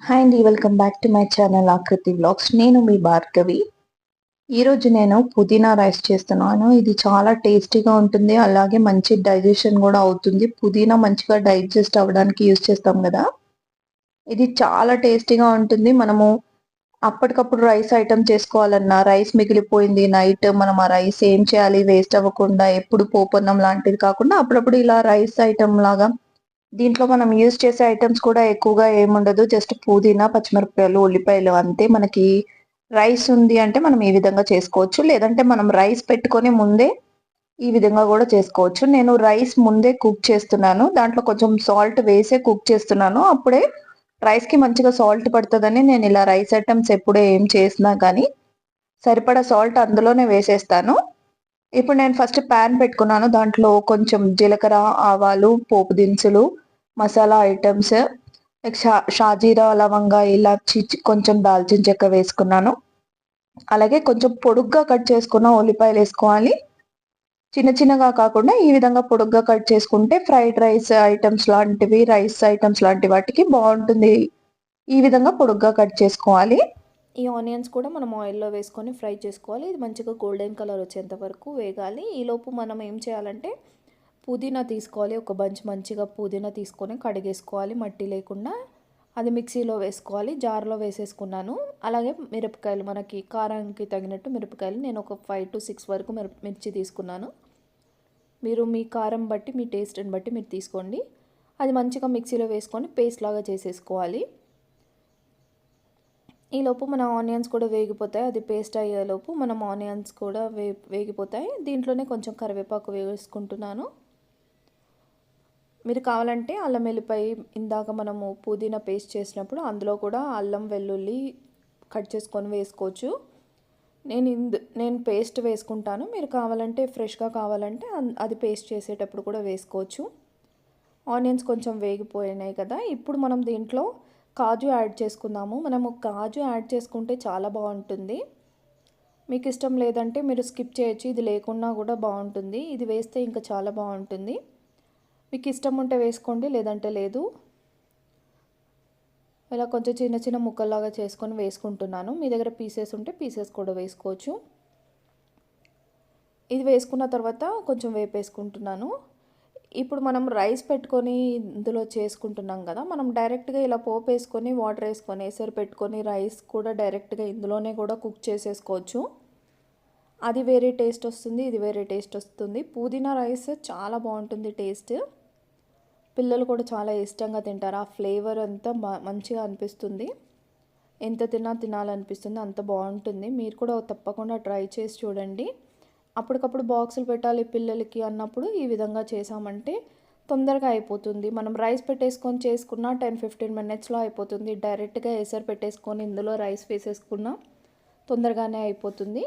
Hi అండి welcome back to my channel Aakruthi vlogs నేను మీ భార్గవి. ఈరోజు నేను పుదీనా రైస్ చేస్తున్నాను. ఇది చాలా టేస్టీగా ఉంటుంది అలాగే మంచి డైజెషన్ కూడా అవుతుంది. పుదీనా మంచిగా డైజెస్ట్ అవ్వడానికి యూజ్ చేస్తాం కదా. ఇది చాలా టేస్టీగా ఉంటుంది. మనము అప్పటికప్పుడు రైస్ ఐటమ్ చేసుకోవాలన్నా రైస్ మిగిలిపోయింది నైట్ మనం ఆ రైస్ ఏం చేయాలి వేస్ట్ అవ్వకుండా ఎప్పుడు పోపన్నం లాంటిది కాకుండా అప్పుడప్పుడు ఇలా రైస్ ఐటమ్ లాగా దీంట్లో మనం యూజ్ చేసే ఐటమ్స్ కూడా ఎక్కువగా ఏముండదు. జస్ట్ పుదీనా పచ్చిమిరపకాయలు ఉల్లిపాయలు అంతే. మనకి రైస్ ఉంది అంటే మనం ఈ విధంగా చేసుకోవచ్చు. లేదంటే మనం రైస్ పెట్టుకొని ముందే ఈ విధంగా కూడా చేసుకోవచ్చు. నేను రైస్ ముందే కుక్ చేస్తున్నాను. దాంట్లో కొంచెం సాల్ట్ వేసే కుక్ చేస్తున్నాను. అప్పుడే రైస్కి మంచిగా సాల్ట్ పడుతుందని నేను ఇలా రైస్ ఐటమ్స్ ఎప్పుడే ఏం చేసినా కానీ సరిపడా సాల్ట్ అందులోనే వేసేస్తాను. ఇప్పుడు నేను ఫస్ట్ ప్యాన్ పెట్టుకున్నాను. దాంట్లో కొంచెం జీలకర్ర ఆవాలు పోపు దినుసులు మసాలా ఐటమ్స్ షా షాజీరా లవంగా ఇలాచి కొంచెం దాల్చిన చెక్క వేసుకున్నాను. అలాగే కొంచెం పొడుగ్గా కట్ చేసుకున్న ఉల్లిపాయలు వేసుకోవాలి. చిన్న చిన్నగా కాకుండా ఈ విధంగా పొడుగ్గా కట్ చేసుకుంటే ఫ్రైడ్ రైస్ ఐటమ్స్ లాంటివి రైస్ ఐటమ్స్ లాంటి వాటికి బాగుంటుంది. ఈ విధంగా పొడుగ్గా కట్ చేసుకోవాలి. ఈ ఆనియన్స్ కూడా మనం ఆయిల్లో వేసుకొని ఫ్రై చేసుకోవాలి. ఇది మంచిగా గోల్డెన్ కలర్ వచ్చేంత వరకు వేగాలి. ఈలోపు మనం ఏం చేయాలంటే పుదీనా తీసుకోవాలి. ఒక బంచ్ మంచిగా పుదీనా తీసుకొని కడిగేసుకోవాలి మట్టి లేకుండా. అది మిక్సీలో వేసుకోవాలి. జార్లో వేసేసుకున్నాను. అలాగే మిరపకాయలు మనకి కారానికి తగినట్టు మిరపకాయలు. నేను ఒక ఫైవ్ టు సిక్స్ వరకు మిరప మిర్చి తీసుకున్నాను. మీరు మీ కారం బట్టి మీ టేస్ట్ని బట్టి మీరు తీసుకోండి. అది మంచిగా మిక్సీలో వేసుకొని పేస్ట్ లాగా చేసేసుకోవాలి. ఈలోపు మన ఆనియన్స్ కూడా వేగిపోతాయి. అది పేస్ట్ అయ్యేలోపు మనం ఆనియన్స్ కూడా వే వేగిపోతాయి. దీంట్లోనే కొంచెం కరివేపాకు వేసుకుంటున్నాను. మీరు కావాలంటే అల్లం వెల్లిపాయ ఇందాక మనము పుదీనా పేస్ట్ చేసినప్పుడు అందులో కూడా అల్లం వెల్లుల్లి కట్ చేసుకొని వేసుకోవచ్చు. నేను ఇందు నేను పేస్ట్ వేసుకుంటాను. మీరు కావాలంటే ఫ్రెష్గా కావాలంటే అది పేస్ట్ చేసేటప్పుడు కూడా వేసుకోవచ్చు. ఆనియన్స్ కొంచెం వేగిపోయినాయి కదా. ఇప్పుడు మనం దీంట్లో కాజు యాడ్ చేసుకుందాము. మనము కాజు యాడ్ చేసుకుంటే చాలా బాగుంటుంది. మీకు ఇష్టం లేదంటే మీరు స్కిప్ చేయొచ్చు. ఇది లేకున్నా కూడా బాగుంటుంది. ఇది వేస్తే ఇంకా చాలా బాగుంటుంది. మీకు ఇష్టం ఉంటే వేసుకోండి లేదంటే లేదు. ఇలా కొంచెం చిన్న చిన్న ముక్కల్లాగా చేసుకొని వేసుకుంటున్నాను. మీ దగ్గర పీసెస్ ఉంటే పీసెస్ కూడా వేసుకోవచ్చు. ఇది వేసుకున్న తర్వాత కొంచెం వేపేసుకుంటున్నాను. ఇప్పుడు మనం రైస్ పెట్టుకొని ఇందులో చేసుకుంటున్నాం కదా మనం డైరెక్ట్గా ఇలా పోపు వేసుకొని వాటర్ వేసుకొని ఎసరు పెట్టుకొని రైస్ కూడా డైరెక్ట్గా ఇందులోనే కూడా కుక్ చేసేసుకోవచ్చు. అది వేరే టేస్ట్ వస్తుంది ఇది వేరే టేస్ట్ వస్తుంది. పుదీనా రైస్ చాలా బాగుంటుంది టేస్ట్. పిల్లలు కూడా చాలా ఇష్టంగా తింటారు ఆ ఫ్లేవర్ అంతా మంచిగా అనిపిస్తుంది. ఎంత తిన్నా తినాలనిపిస్తుంది అంత బాగుంటుంది. మీరు కూడా తప్పకుండా ట్రై చేసి చూడండి. అప్పటికప్పుడు బాక్సులు పెట్టాలి పిల్లలకి అన్నప్పుడు ఈ విధంగా చేసామంటే తొందరగా అయిపోతుంది. మనం రైస్ పెట్టేసుకొని చేసుకున్న టెన్ ఫిఫ్టీన్ మినిట్స్లో అయిపోతుంది. డైరెక్ట్గా ఎసరు పెట్టేసుకొని ఇందులో రైస్ వేసేసుకున్నా తొందరగానే అయిపోతుంది.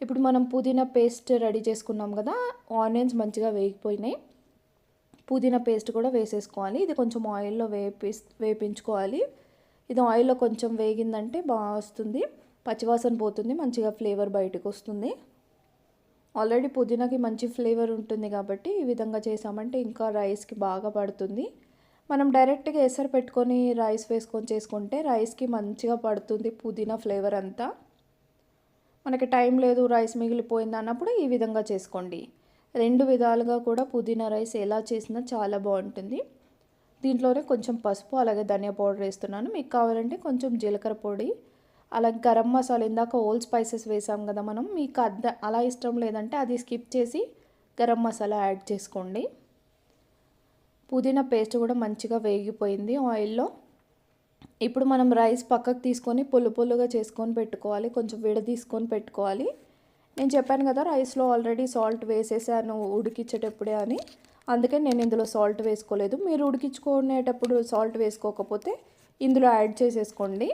ఇప్పుడు మనం పుదీనా పేస్ట్ రెడీ చేసుకున్నాం కదా ఆనియన్స్ మంచిగా వేగిపోయినాయి. పుదీనా పేస్ట్ కూడా వేసేసుకోవాలి. ఇది కొంచెం ఆయిల్లో వేపి వేపించుకోవాలి. ఇది ఆయిల్లో కొంచెం వేగిందంటే బాగా వస్తుంది. పచ్చివాసన పోతుంది మంచిగా ఫ్లేవర్ బయటకు వస్తుంది. ఆల్రెడీ పుదీనాకి మంచి ఫ్లేవర్ ఉంటుంది కాబట్టి ఈ విధంగా చేసామంటే ఇంకా రైస్కి బాగా పడుతుంది. మనం డైరెక్ట్గా ఎసరు పెట్టుకొని రైస్ వేసుకొని చేసుకుంటే రైస్కి మంచిగా పడుతుంది పుదీనా ఫ్లేవర్ అంతా. మనకి టైం లేదు రైస్ మిగిలిపోయింది అన్నప్పుడు ఈ విధంగా చేసుకోండి. రెండు విధాలుగా కూడా పుదీనా రైస్ ఎలా చేసినా చాలా బాగుంటుంది. దీంట్లోనే కొంచెం పసుపు అలాగే ధనియా పౌడర్ వేస్తున్నాను. మీకు కావాలంటే కొంచెం జీలకర్ర పొడి అలాగే గరం మసాలా ఇందాక ఓల్ స్పైసెస్ వేసాం కదా మనం మీకు అద్ద అలా ఇష్టం లేదంటే అది స్కిప్ చేసి గరం మసాలా యాడ్ చేసుకోండి. పుదీనా పేస్ట్ కూడా మంచిగా వేగిపోయింది ఆయిల్లో. ఇప్పుడు మనం రైస్ పక్కకు తీసుకొని పుల్లు పుల్లుగా చేసుకొని పెట్టుకోవాలి కొంచెం విడ తీసుకొని పెట్టుకోవాలి. నేను చెప్పాను కదా రైస్లో ఆల్రెడీ సాల్ట్ వేసేసాను ఉడికించేటప్పుడే అని అందుకే నేను ఇందులో సాల్ట్ వేసుకోలేదు. మీరు ఉడికించుకునేటప్పుడు సాల్ట్ వేసుకోకపోతే ఇందులో యాడ్ చేసేసుకోండి.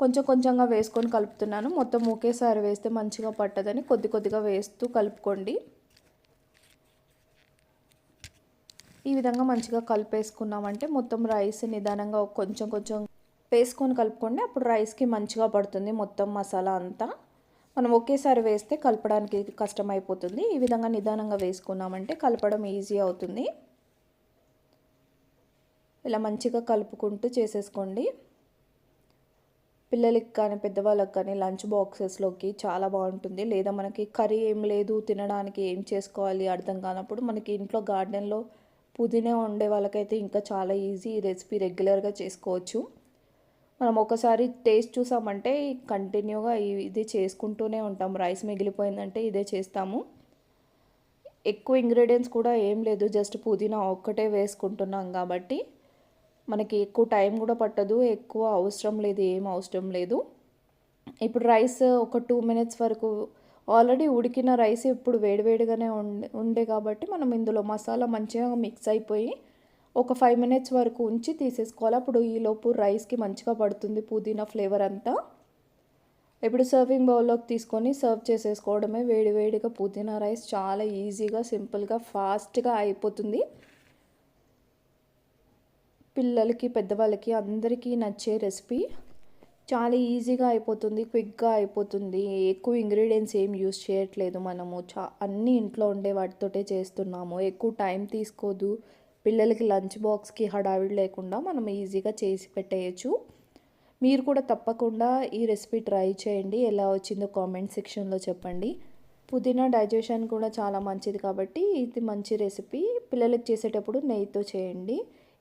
కొంచెం కొంచెంగా వేసుకొని కలుపుతున్నాను. మొత్తం ఒకేసారి వేస్తే మంచిగా పట్టదని కొద్ది కొద్దిగా వేస్తూ కలుపుకోండి. ఈ విధంగా మంచిగా కలిపేసుకున్నామంటే మొత్తం రైస్ నిదానంగా కొంచెం కొంచెం వేసుకొని కలుపుకోండి. అప్పుడు రైస్కి మంచిగా పడుతుంది మొత్తం మసాలా అంతా. మనం ఒకేసారి వేస్తే కలపడానికి కష్టమైపోతుంది. ఈ విధంగా నిదానంగా వేసుకున్నామంటే కలపడం ఈజీ అవుతుంది. ఇలా మంచిగా కలుపుకుంటూ చేసేసుకోండి. పిల్లలకి కానీ పెద్దవాళ్ళకి కానీ లంచ్ బాక్సెస్లోకి చాలా బాగుంటుంది. లేదా మనకి కర్రీ ఏం లేదు తినడానికి ఏం చేసుకోవాలి అర్థం కానప్పుడు మనకి ఇంట్లో గార్డెన్లో పుదీనా ఉండే వాళ్ళకైతే ఇంకా చాలా ఈజీ ఈ రెసిపీ రెగ్యులర్గా చేసుకోవచ్చు. మనం ఒకసారి టేస్ట్ చూసామంటే కంటిన్యూగా ఇది చేసుకుంటూనే ఉంటాం. రైస్ మిగిలిపోయిందంటే ఇదే చేస్తాము. ఎక్కువ ఇంగ్రీడియంట్స్ కూడా ఏం లేదు. జస్ట్ పుదీనా ఒక్కటే వేసుకుంటున్నాం కాబట్టి మనకి ఎక్కువ టైం కూడా పట్టదు ఎక్కువ అవసరం లేదు ఏం అవసరం లేదు. ఇప్పుడు రైస్ ఒక టూ మినిట్స్ వరకు ఆల్రెడీ ఉడికిన రైస్ ఇప్పుడు వేడివేడిగానే ఉండే ఉండే కాబట్టి మనం ఇందులో మసాలా మంచిగా మిక్స్ అయిపోయి ఒక ఫైవ్ మినిట్స్ వరకు ఉంచి తీసేసుకోవాలి. అప్పుడు ఈలోపు రైస్కి మంచిగా పడుతుంది పుదీనా ఫ్లేవర్ అంతా. ఇప్పుడు సర్వింగ్ బౌల్లోకి తీసుకొని సర్వ్ చేసేసుకోవడమే. వేడివేడిగా పుదీనా రైస్ చాలా ఈజీగా సింపుల్గా ఫాస్ట్గా అయిపోతుంది. పిల్లలకి పెద్దవాళ్ళకి అందరికీ నచ్చే రెసిపీ. చాలా ఈజీగా అయిపోతుంది క్విక్గా అయిపోతుంది. ఎక్కువ ఇంగ్రీడియంట్స్ ఏం యూస్ చేయట్లేదు మనము. చా అన్నీ ఇంట్లో ఉండే వాటితోటే చేస్తున్నాము. ఎక్కువ టైం తీసుకోదు. పిల్లలకి లంచ్ బాక్స్కి హడావిడి లేకుండా మనం ఈజీగా చేసి పెట్టేయచ్చు. మీరు కూడా తప్పకుండా ఈ రెసిపీ ట్రై చేయండి. ఎలా వచ్చిందో కామెంట్ సెక్షన్లో చెప్పండి. పుదీనా డైజెషన్ కూడా చాలా మంచిది కాబట్టి ఇది మంచి రెసిపీ. పిల్లలకి చేసేటప్పుడు నెయ్యితో చేయండి.